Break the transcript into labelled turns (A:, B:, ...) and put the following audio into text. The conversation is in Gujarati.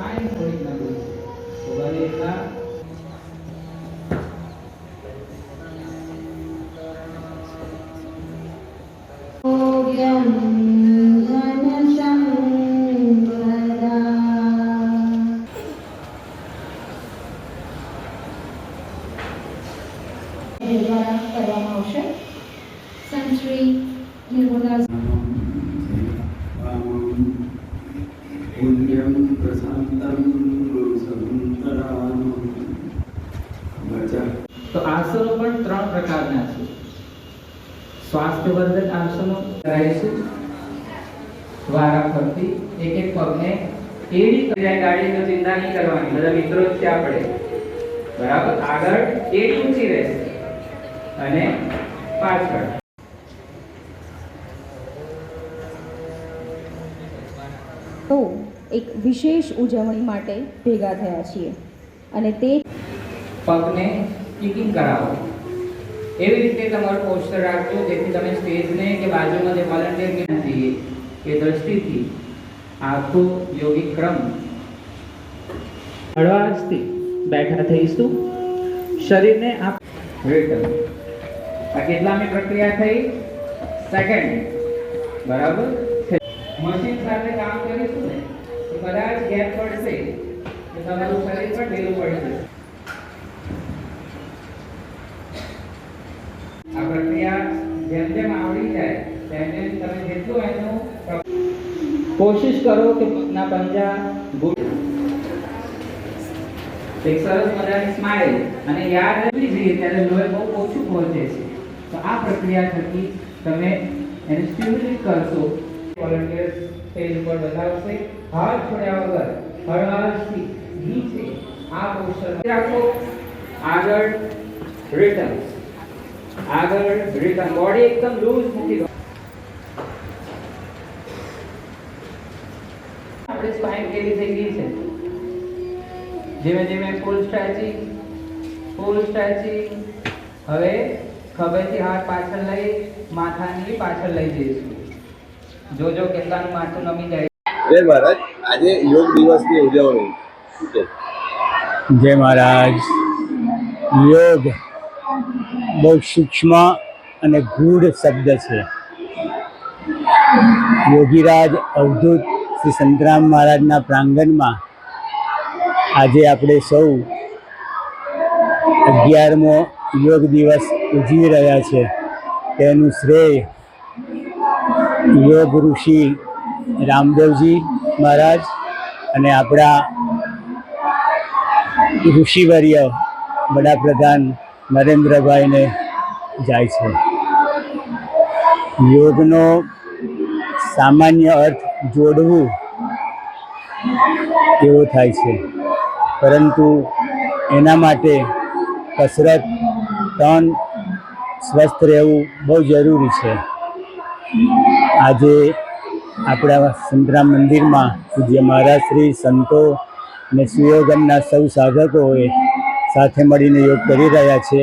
A: કાંઈ થોડીક નબળી છે તો બને એટલા
B: योग्यं घनशङ्करा દ્વારા કરવામાં આવશે સંત શ્રી નિર્મલા
C: પુણ્યમ પ્રશાંતમ ગુરુસંતરામ ભજ
A: તો આસનો પણ ત્રણ પ્રકારના છે. સ્વાસ્થ્યવર્ધક આસનો કરાવીશું વારા ફરતી એક એક પગને એડી કર્યા ગાડી તો ચિંતા નહીં કરવાની. બધા મિત્રો જ છે આપણે બરાબર? આગળ એડી ઊંચી રહેશે. અને પાછળ.
D: તો એક વિશેષ ઉજવણી માટે ભેગા થયા છીએ. અને તે
A: પગને કિકિંગ કરાવો. એવી રીતે તમારું પોસ્ટર રાખજો, જેથી તમે સ્ટેજને કે બાજુમાં જે વોલન્ટિયર નથી, એ દ્રષ્ટિથી આખો યોગિક ક્રમ હળવાશથી બેઠા થઈશું. શરીરને આપ રિટર્ન આ કેટલામી પ્રક્રિયા થઈ? સેકન્ડ બરાબર? મશીન સાથે કામ કરીશું ને? કદાચ ગેપ પડશે, તો તમારું શરીર પણ ઢીલું પડશે. આ પ્રક્રિયા જેમ જેમ આવડી જાય, તેમ તેમ તમે જેટલું એનું કોશિશ કરો કે ના પંજા ગોળ એક સરસ મજાની સ્માઇલ અને યાદ આવી જઈએ ત્યારે લોહી બહુ ઓછું પહોંચે છે. તો આ પ્રક્રિયા થકી તમે એને સ્ટિમ્યુલેટ કરશો વોલન્ટિયર સ્ટેજ પર બતાવશે હાથ છોડ્યા વગર હળવાશથી નીચે આ પોસ્ટર રાખો. આગળ રિટર્ન આગળ રિટર્ન બોડી એકદમ લૂઝ મૂકી દો આપણે સ્પાઇન કેવી થઈ ગઈ છે? ધીમે ધીમે ફૂલ સ્ટ્રેચિંગ ફૂલ સ્ટ્રેચિંગ હવે ખભેથી હાથ પાછળ લઈ, માથાની પાછળ લઈ જઈશું. જોજો કેટલાનું માથું નમી જાય.
E: જય મહારાજ આજે યોગ દિવસની ઉજવણી.
F: જય મહારાજ યોગ બહુ સૂક્ષ્મ અને ગૂઢ શબ્દ છે. યોગીરાજ અવધૂત શ્રી સંતરામ મહારાજના પ્રાંગણમાં આજે આપણે સૌ અગિયારમો યોગ દિવસ ઉજવી રહ્યા છે. તેનું શ્રેય યોગ ઋષિ રામદેવજી મહારાજ અને આપણા ઋષિવર્ય વડાપ્રધાન નરેન્દ્રભાઈને જાય છે. યોગનો સામાન્ય અર્થ જોડવું એવો થાય છે. પરંતુ એના માટે કસરત, તન, સ્વસ્થ રહેવું બહુ જરૂરી છે. આજે આપણા સંતરામ મંદિરમાં પૂજ્ય મહારાજ શ્રી સંતો અને સુયોગમના સૌ સાધકોએ સાથે મળીને યોગ કરી રહ્યા છે.